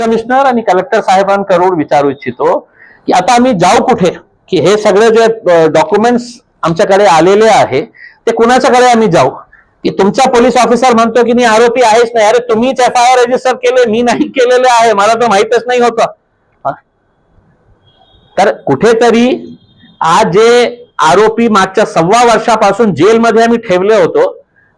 Commissioner आणि collector साहेबांकडून विचारू इच्छितो की आता आम्ही जाऊ कुठे? की हे सगळे जे डॉक्युमेंट्स आमच्याकडे आलेले आहे ते कुणाच्याकडे आम्ही जाऊ? की तुमचा पोलीस ऑफिसर म्हणतो की मी आरोपी आहेच नाही. अरे तुम्हीच एफ आय आर रजिस्टर केले मी नाही केलेले आहे. मला तर माहितच नाही होतं. तर कुठेतरी आज जे आरोपी मागच्या सव्वा वर्षापासून जेलमध्ये आम्ही ठेवले होतो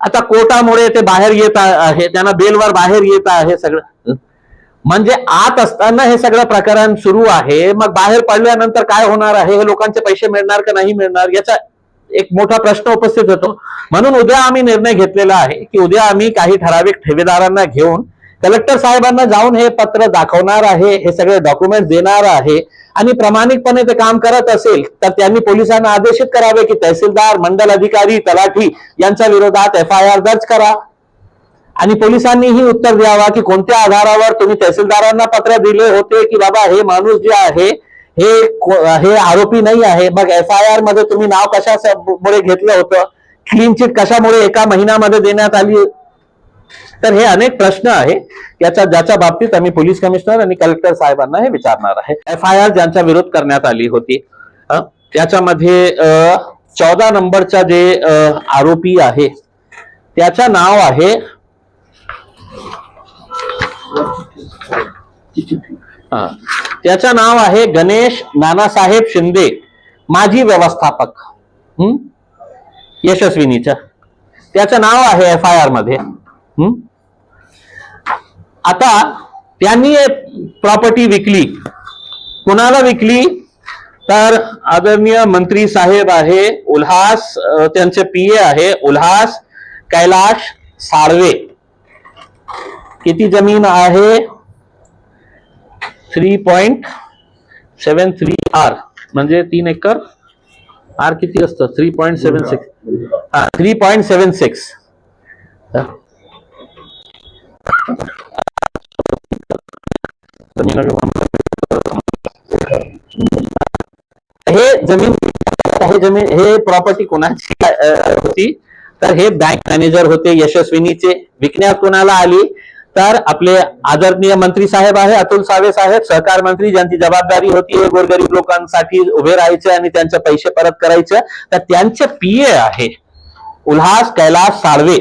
आता कोर्टामुळे ते बाहेर येत आहे त्यांना बेलवर बाहेर येत आहे सगळं. म्हणजे आत असताना हे सगळं प्रकरण सुरू आहे. मग बाहेर पडल्यानंतर काय होणार आहे? हे लोकांचे पैसे मिळणार का नाही मिळणार? याचा एक मोठा प्रश्न उपस्थित होतो. म्हणून उद्या आम्ही निर्णय घेतलेला आहे की उद्या आम्ही काही ठराविक ठेवेदारांना घेऊन कलेक्टर साहेबांना जाऊन हे पत्र दाखवणार आहे हे सगळे डॉक्युमेंट देणार आहे आणि प्रामाणिकपणे ते काम करत असेल तर त्यांनी पोलिसांना आदेशित करावे की तहसीलदार मंडल अधिकारी तलाठी यांच्या विरोधात एफ आय आर दर्ज करा. आणि पोलिसांनीही उत्तर द्यावा की कोणत्या आधारावर तुम्ही तहसीलदारांना पत्र दिले होते की बाबा हे माणूस जे आहे हे हे आरोपी नाही आहे. मग एफ आय आरमध्ये तुम्ही नाव कशामुळे घेतलं होतं? क्लीन चिट कशामुळे एका महिन्यामध्ये देण्यात आली? तर हे अनेक प्रश्न आहे. याच्या ज्याच्या बाबतीत आम्ही पोलीस कमिशनर आणि कलेक्टर साहेबांना हे विचारणार आहे. एफ आय आर ज्यांचा विरोध करण्यात आली होती त्याच्यामध्ये चौदा नंबरचा जे आरोपी आहे त्याचा नाव आहे हा. त्याचं नाव आहे गणेश नानासाहेब शिंदे माजी व्यवस्थापक. हं? यशस्विनीचं. त्याचं नाव आहे एफ आय आरमध्ये. आता त्यांनी प्रॉपर्टी विकली. कुणाला विकली? तर आदरणीय मंत्री साहेब आहे उल्हास त्यांचे त्यांचे पीए आहे उल्हास कैलाश साळवे. किती जमीन आहे? Three point seven three R म्हणजे तीन एकर आर किती असतं? थ्री पॉइंट सेवन सिक्स हा थ्री पॉइंट सेवन सिक्स हे जमीन हे जमीन हे प्रॉपर्टी कोणाची होती? तर हे बँक मॅनेजर होते यशस्विनीचे. विकण्यात कोणाला आली. तर आपले आदरणीय मंत्री साहेब आहे अतुल सावे साहेब सहकार मंत्री ज्यांची जबाबदारी होती हे गोरगरीब लोकांसाठी उभे राहायचे आणि त्यांचे पैसे परत करायचे. तर त्यांचे पीए आहे. उल्हास कैलास साळवे.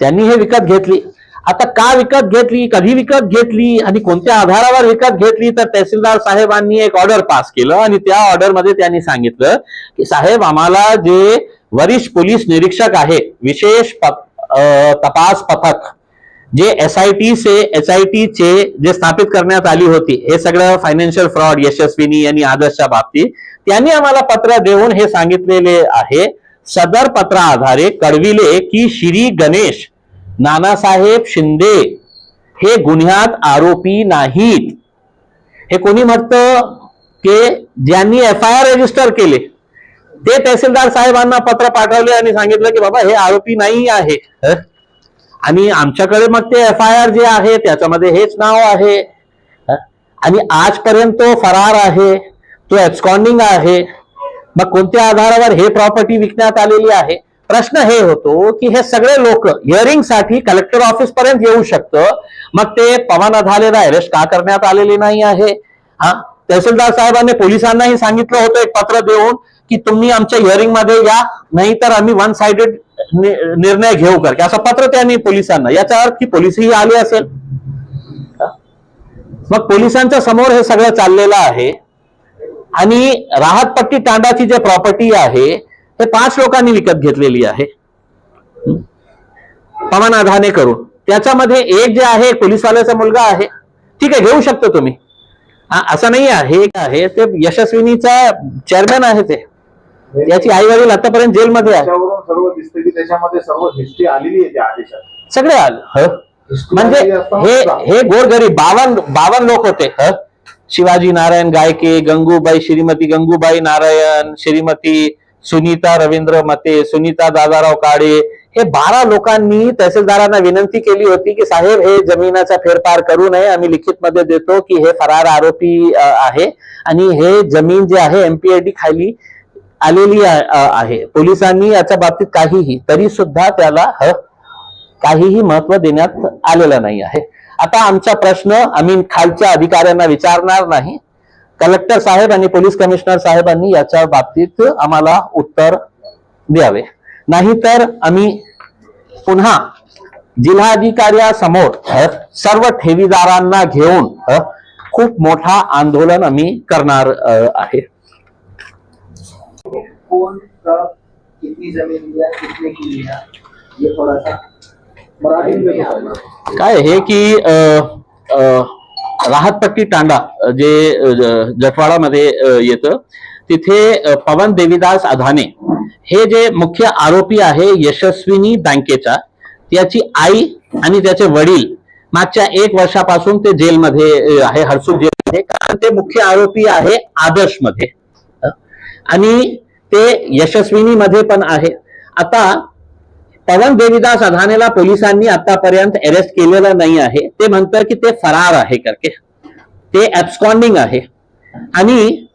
त्यांनी हे विकत घेतली. आता का विकत घेतली? कधी विकत घेतली? आणि कोणत्या आधारावर विकत घेतली? तर तहसीलदार साहेबांनी एक ऑर्डर पास केलं आणि त्या ऑर्डरमध्ये त्यांनी सांगितलं की साहेब आम्हाला जे वरिष्ठ पोलीस निरीक्षक आहे विशेष प- तपास पथक जे एस आय टी से एस आय टी चे जे स्थापित करण्यात आली होती हे सगळं फायनान्शियल फ्रॉड यशस्विनी आणि आदर्शच्या बाबतीत त्यांनी आम्हाला पत्र देऊन हे सांगितलेले आहे. सदर पत्रा आधारे कळविले की श्री गणेश नानासाहेब शिंदे हे गुन्ह्यात आरोपी नाहीत. हे कोणी म्हणतं की ज्यांनी एफ आय आर रजिस्टर केले. ते तहसीलदार साहेबांना पत्र पाठवले आणि सांगितलं की बाबा हे आरोपी नाही आहे. हं? आणि आमच्याकडे मग ते एफ आय आर जे आहे त्याच्यामध्ये हेच नाव आहे. आणि आजपर्यंत तो फरार आहे तो एब्स्कॉन्डिंग आहे. मग कोणत्या आधारावर हे प्रॉपर्टी विकण्यात आलेली आहे? प्रश्न हे होतो की हे सगळे लोक हिअरिंगसाठी कलेक्टर ऑफिस पर्यंत येऊ शकतं. मग ते पवन अधालेला अरेस्ट का करण्यात आलेले नाही आहे. हा? तहसीलदार साहेबांनी पोलिसांनाही सांगितलं होतं एक पत्र देऊन. की तुम्ही आमच्या हिअरिंगमध्ये या नाही तर आम्ही वन साइडेड निर्णय घेऊ कर. असं पत्र त्यांनी पोलिसांना याचा अर्थ की पोलिसही आली असेल. मग पोलिसांच्या समोर हे सगळं चाललेलं आहे. आणि राहतपट्टी तांडाची जे प्रॉपर्टी आहे हे पाच लोकांनी विकत घेतलेली आहे. हं? पवन करून त्याच्यामध्ये एक जे आहे पोलिसवाल्याचा मुलगा आहे. ठीक आहे घेऊ शकतो तुम्ही. असं नाही आहे आहे. ते यशस्विनीचा चेअरमॅन आहे ते. याची आई वडील आतापर्यंत जेलमध्ये आहे. त्याच्यावरून सर्व दिसते की त्याच्यामध्ये सर्व हिस्ट्री आलेली आहे त्या आदेशात. सगळे आले. ह? म्हणजे हे हे गोरगरीब बावन बावन लोक होते. ह? शिवाजी नारायण गायके गंगूबाई श्रीमती गंगूबाई नारायण श्रीमती सुनीता रवींद्र मते सुनीता दादाराव काळे हे बारा लोकांनी तहसीलदारांना विनंती केली होती की साहेब हे जमिनाचा फेरफार करू नये. आम्ही लिखित मध्ये देतो की हे फरार आरोपी आहे आणि हे जमीन जे आहे एमपीआयडी खाली आलेली आहे. पोलिसांनी याच्या बाबतीत काहीही तरी सुद्धा त्याला काहीही महत्त्व देण्यात आलेलं नाही आहे. आता आमचा प्रश्न आम्ही खालच्या अधिकाऱ्यांना विचारणार नाही. कलेक्टर साहेब आणि पोलीस कमिशनर साहेबांनी याच्या बाबतीत आम्हाला उत्तर द्यावे. नाहीतर आम्ही पुन्हा जिल्हाधिकाऱ्यासमोर सर्व ठेवीदारांना घेऊन खूप मोठा आंदोलन आम्ही करणार आहे. कौन कब कितनी जमीन लिया कितने की लिया ये थोड़ा सा मराठी में बताइए काय आहे की राहतपट्टी तांडा जे अ, ज- जटवाडामध्ये अ, येतं तिथे पवन देवीदास अधाने हे जे मुख्य आरोपी आहे यशस्विनी बँकेचा त्याची आई आणि त्याचे वडील मागच्या एक वर्षापासून ते जेलमध्ये आहे हर्सुल जेलमध्ये कारण ते मुख्य आरोपी आहे आदर्शमध्ये आणि ते यशस्विनी मध्ये पण आहे. आता पवन देवीदास अधानेला पोलिसांनी आतापर्यंत अरेस्ट केलेलं नाही आहे. ते म्हणतात की ते फरार आहे करके. ते ऍब्स्कॉन्डिंग आहे. आणि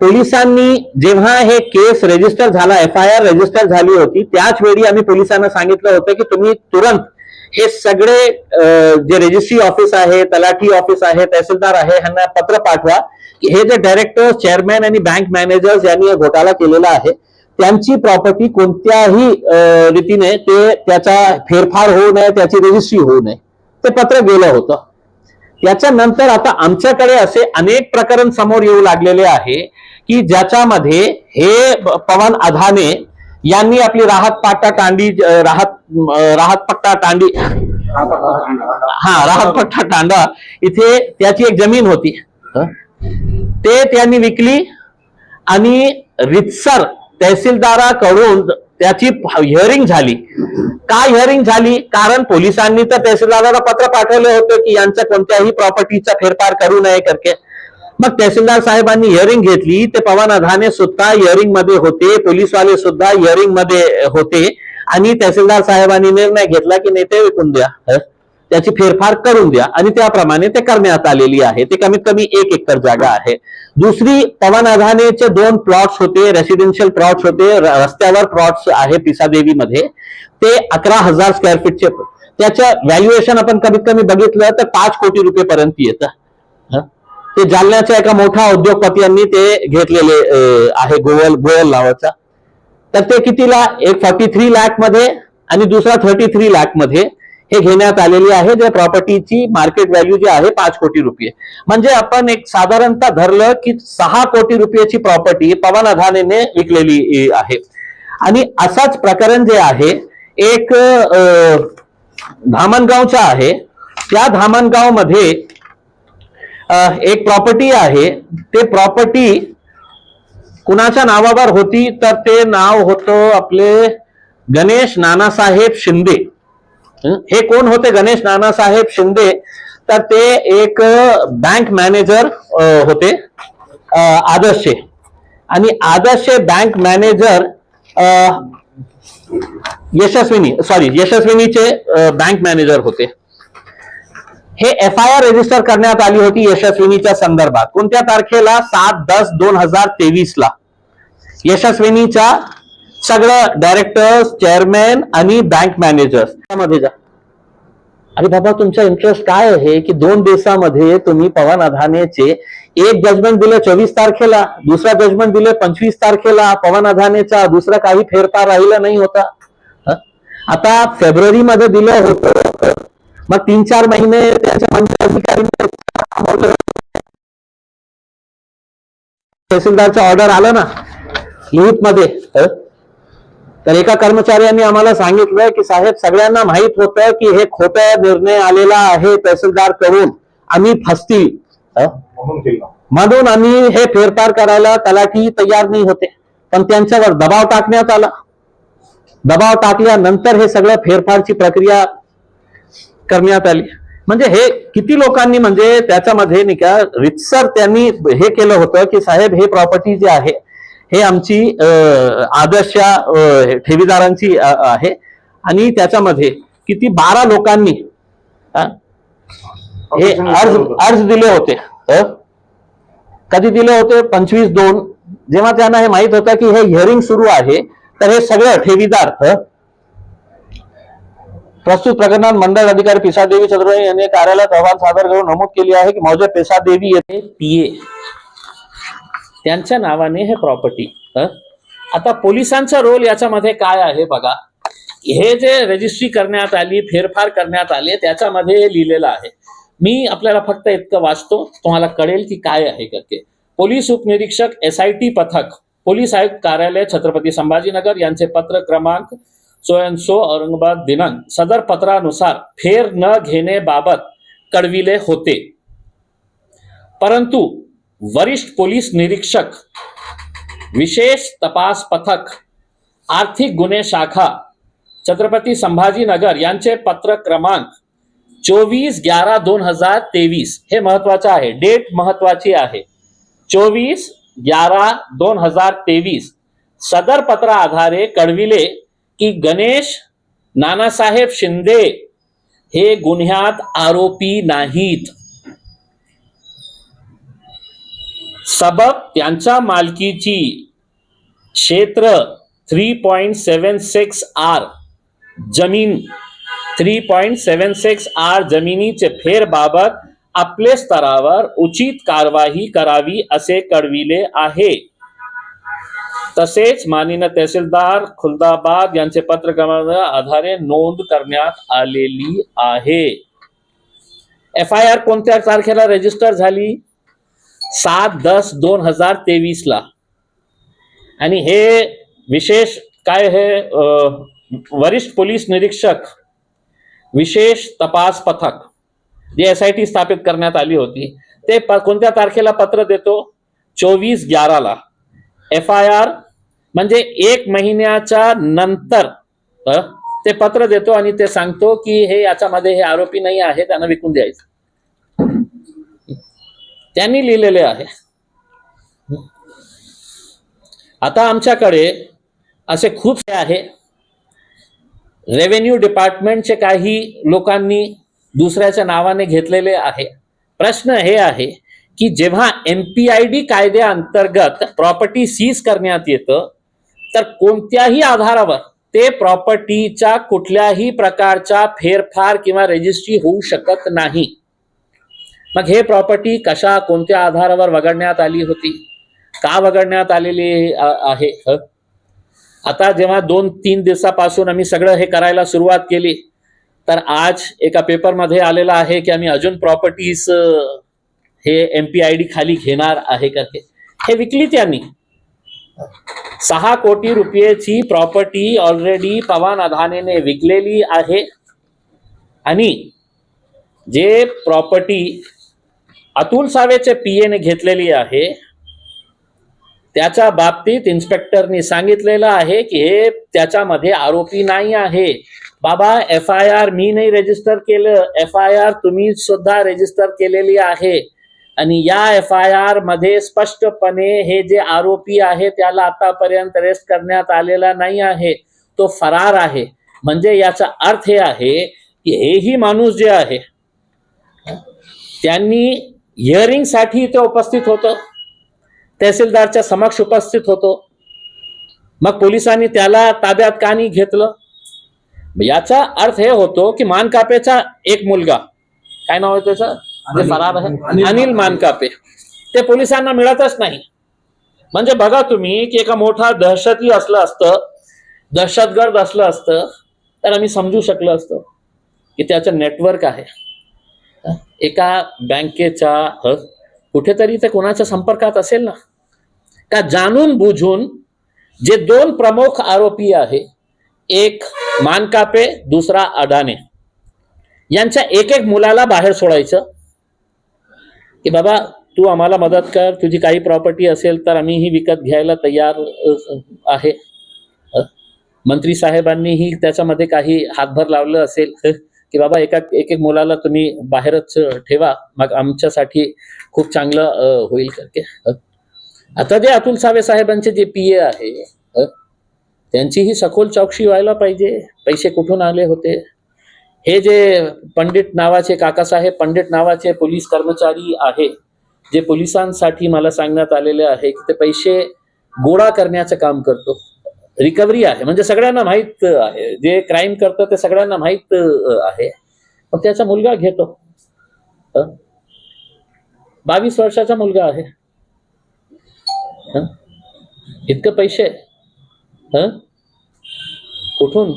पोलिसांनी जेव्हा हे केस रजिस्टर झाला एफ आय आर रजिस्टर झाली होती त्याच वेळी आम्ही पोलिसांना सांगितलं होतं की तुम्ही तुरंत हे सगळे जे रजिस्ट्री ऑफिस आहे तलाठी ऑफिस आहे तहसीलदार आहे ह्यांना पत्र पाठवा की हे जे डायरेक्टर चेअरमॅन आणि बँक मॅनेजर्स यांनी हे घोटाळा केलेला आहे त्यांची प्रॉपर्टी कोणत्याही रीतीने ते त्याचा फेरफार होऊ नये त्याची रजिस्ट्री होऊ नये. ते पत्र गेलं होतं. याच्यानंतर आता आमच्याकडे असे अनेक प्रकरण समोर येऊ लागलेले आहे की ज्याच्यामध्ये हे पवन अधाने यांनी आपली राहत पाटा कांडी राहत राहत पट्टा तांडी हा राहत पट्टा तांडा इथे त्याची एक जमीन होती? ते त्यांनी विकली आणि रितसर तहसीलदाराकडून त्याची हिअरिंग झाली. का हिअरिंग झाली? कारण पोलिसांनी तर तहसीलदाराला पत्र पाठवलं होतं की यांच्या कोणत्याही प्रॉपर्टीचा फेरफार करू नये करके. मग तहसीलदार साहेबांनी हिअरिंग घेतली. ते पवन अधाने सुद्धा हिअरिंगमध्ये होते. पोलीसवाले सुद्धा हिअरिंगमध्ये होते. आणि तहसीलदार साहेबांनी निर्णय घेतला की नेते विकून द्या. त्याची फेरफार करून द्या. आणि त्याप्रमाणे ते करण्यात आलेली आहे. ते कमीत कमी एक एकर जागा आहे. दुसरी पवन अधानेचे दोन प्लॉट्स होते रेसिडेन्शियल प्लॉट्स होते रस्त्यावर प्लॉट्स आहे पिसादेवीमध्ये. ते अकरा हजार स्क्वेअर फीटचे त्याचं व्हॅल्युएशन आपण कमीत कमी बघितलं तर पाच कोटी रुपये पर्यंत येतं ते जालन्याच्या एका मोठ्या उद्योगपतींनी ते घेतलेले आहे गोयल गोयल नावाचा. तर ते कितीला एक फॉर्टी थ्री लॅकमध्ये आणि दुसरा थर्टी थ्री लॅकमध्ये हे घेण्यात आलेली आहे. ज्या प्रॉपर्टीची मार्केट व्हॅल्यू जी आहे पाच कोटी रुपये. म्हणजे आपण एक साधारणतः धरलं की सहा कोटी रुपयाची प्रॉपर्टी पवन अधानेने विकलेली आहे. आणि असाच प्रकरण जे आहे एक धामणगावच्या आहे. त्या धामणगावमध्ये एक प्रॉपर्टी आहे. ते प्रॉपर्टी कुणाच्या नावावर होती तर ते नाव होतं आपले गणेश नानासाहेब शिंदे. हे? कोण होते? गणेश नानासाहेब शिंदे. तर ते एक बँक मॅनेजर होते आदर्शे. आदर्शचे आणि आदर्शचे बँक मॅनेजर यशस्विनी सॉरी यशस्विनीचे बँक मॅनेजर होते. हे एफ आय आर रजिस्टर करण्यात आली होती यशस्विनीच्या संदर्भात. कोणत्या तारखेला? सात दस दोन हजार तेवीस ला यशस्विनीच्या सगळं डायरेक्टर्स चेअरमॅन आणि बँक मॅनेजर्स त्यामध्ये जा. अरे बाबा तुमचा इंटरेस्ट काय आहे की दोन दिवसामध्ये तुम्ही पवन अधानेचे एक जजमेंट दिलं चोवीस तारखेला दुसरा जजमेंट दिलं पंचवीस तारखेला पवन अधानेचा दुसरा काही फेरफार राहिला नाही होता? आता फेब्रुवारी मध्ये दिलं होतं मग तीन चार महिने त्याच्या मंत्री अधिकाऱ्यांनी तहसीलदारचं ऑर्डर आलं ना लिहित मध्ये? तर एका कर्मचाऱ्यांनी आम्हाला सांगितलं की साहेब सगळ्यांना माहीत होतं की हे खोटा निर्णय आलेला आहे तहसीलदारकडून. आम्ही फसतील? म्हणून केलं. म्हणून आम्ही हे फेरफार करायला तलाठी तयार नाही होते. पण त्यांच्यावर दबाव टाकण्यात आला. दबाव टाकल्यानंतर हे सगळं फेरफारची प्रक्रिया करण्यात आली. म्हणजे हे किती लोकांनी म्हणजे त्याच्यामध्ये नाही का रितसर त्यांनी हे केलं होतं की साहेब हे प्रॉपर्टी जी आहे हे आमची आदर्श ठेवीदारांची आहे. आणि त्याच्यामध्ये किती बारा लोकांनी हे अर्ज अर्ज दिले होते? कधी दिले होते? पंचवीस दोन. जेव्हा त्यांना हे माहीत होतं की हे हिअरिंग सुरू आहे तर हे सगळं ठेवीदार? प्रस्तुत प्रकरणात मंडळ अधिकारी पिसादेवी चतुर्वेदी यांनी कार्यालयात अहवाल सादर करून नमूद केली आहे की मौजे पिसादेवी येथे पीए. त्यांच्या नावाने हे प्रॉपर्टी आता पोलिसांचा रोल याच्यामध्ये काय आहे बघा? हे जे रजिस्ट्री करण्यात आली फेरफार करण्यात आले त्याच्यामध्ये हे लिहिलेलं आहे. मी आपल्याला फक्त इतकं वाचतो तुम्हाला कळेल की काय आहे करके. पोलीस उपनिरीक्षक एस आय टी पथक पोलीस आयुक्त कार्यालय छत्रपती संभाजीनगर यांचे पत्र क्रमांक सो औरंगाबाद दिनांक सदर पत्रानुसार फेर न घेण्याबाबत कळविले होते. परंतु वरिष्ठ पोलीस निरीक्षक विशेष तपास पथक आर्थिक गुन्हे शाखा छत्रपती संभाजीनगर यांचे पत्र क्रमांक चोवीस ग्यारा दोन हजार तेवीस हे महत्वाचं आहे. डेट महत्वाची आहे. चोवीस ग्यारा दोन हजार तेवीस सदर पत्र आधारे कळविले की गणेश नानासाहेब शिंदे हे गुन्ह्यात आरोपी नाहीत. सबब त्यांच्या मालकीची क्षेत्र three point seven six R जमीन three point seven six R जमिनीचे फेरबाबत आपले स्तरावर उचित कारवाई करावी असे कळविले आहे. तसेच माननीय तहसीलदार खुलदाबाद यांचे पत्र क्रमांक आधारे नोंद करण्यात आलेली आहे. एफ आय आर कोणत्या तारखेला रजिस्टर झाली? सात दस दोन हजार तेवीस ला. आणि हे विशेष काय हे वरिष्ठ पोलीस निरीक्षक विशेष तपास पथक जे एस आय टी स्थापित करण्यात आली होती ते प- कोणत्या तारखेला पत्र देतो? चोवीस ग्याराला. एफ आय आर म्हणजे एक महिन्याच्या नंतर ते पत्र देतो आणि ते सांगतो की हे याच्यामध्ये हे आरोपी नाही आहे त्यांना विकून द्यायचं. त्यांनी लिहिलेले आहे. आता आमच्याकडे असे खूप आहे. रेव्हेन्यू डिपार्टमेंटचे काही लोकांनी दुसऱ्याच्या नावाने घेतलेले आहे. प्रश्न हे आहे की जेव्हा एम पी आय डी कायद्याअंतर्गत प्रॉपर्टी सीज करण्यात येतं तर कोणत्याही आधारावर ते प्रॉपर्टीच्या कुठल्याही प्रकारचा फेरफार किंवा रजिस्ट्री होऊ शकत नाही. मग हे प्रॉपर्टी कशा कोणत्या आधारावर वगळण्यात आली होती? का वगळण्यात आलेली आहे? आता जेव्हा दोन तीन दिवसापासून आम्ही सगळं हे करायला सुरुवात केली तर आज एका पेपरमध्ये आलेला आहे की आम्ही अजून प्रॉपर्टीज हे एम पी आय डी खाली घेणार आहे का? हे विकली त्यांनी सहा कोटी रुपयेची प्रॉपर्टी ऑलरेडी पवन अधानेने विकलेली आहे. आणि जे प्रॉपर्टी अतुल सावेचे पीएने घेतलेली आहे त्याच्या बाबतीत इन्स्पेक्टरनी सांगितलेलं आहे की हे त्याच्यामध्ये आरोपी नाही आहे. बाबा एफ आय आर मी नाही रजिस्टर केलं. एफ आय आर तुम्ही सुद्धा रजिस्टर केलेली आहे. आणि या एफ आय आरमध्ये स्पष्टपणे हे जे आरोपी आहे त्याला आतापर्यंत अरेस्ट करण्यात आलेला नाही आहे. तो फरार आहे. म्हणजे याचा अर्थ हे आहे की हेही माणूस जे आहे त्यांनी हिअरिंगसाठी इथे उपस्थित होतं. तहसीलदारच्या समक्ष उपस्थित होतो. मग पोलिसांनी त्याला ताब्यात का नाही घेतलं? याचा अर्थ हे होतो की मानकापेचा एक मुलगा. काय नाव आहे त्याचं? जे फरार आहे अनिल मानकापे. ते पोलिसांना मिळतच नाही. म्हणजे बघा तुम्ही की एका मोठा दहशती असलं असतं दहशतगर्द असलं असतं तर आम्ही समजू शकलो असतो की त्याचं नेटवर्क आहे. एका बँकेच्या ह, कुठेतरी ते कोणाच्या संपर्कात असेल ना? का जाणून बुजून जे दोन प्रमुख आरोपी आहे एक मानकापे दुसरा अडाणे. यांच्या एक एक मुलाला बाहेर सोडायचं की बाबा तू आम्हाला मदत कर तुझी काही प्रॉपर्टी असेल तर आम्ही ही विकत घ्यायला तयार आहे. मंत्री साहेबांनीही त्याच्यामध्ये काही हातभार लावलं असेल की बाबा एका एक एक मुलाला तुम्ही बाहेरच ठेवा मग आमच्यासाठी खूप चांगलं होईल करके आता जे अतुल सावे साहेबांचे जे पी ए आहे त्यांचीही सखोल चौकशी व्हायला पाहिजे. पैसे कुठून आले होते? हे जे पंडित नावाचे काकासाहेब पंडित नावाचे पोलीस कर्मचारी आहे जे पोलिसांसाठी मला सांगण्यात आलेले आहे की ते पैसे गोळा करण्याचं काम करतो. रिकव्हरी आहे. म्हणजे सगळ्यांना माहीत आहे. जे क्राईम करतं ते सगळ्यांना माहीत आहे. पण त्याचा मुलगा घेतो. हं? बावीस वर्षाचा मुलगा आहे. हं? इतकं पैसे. हं? कुठून?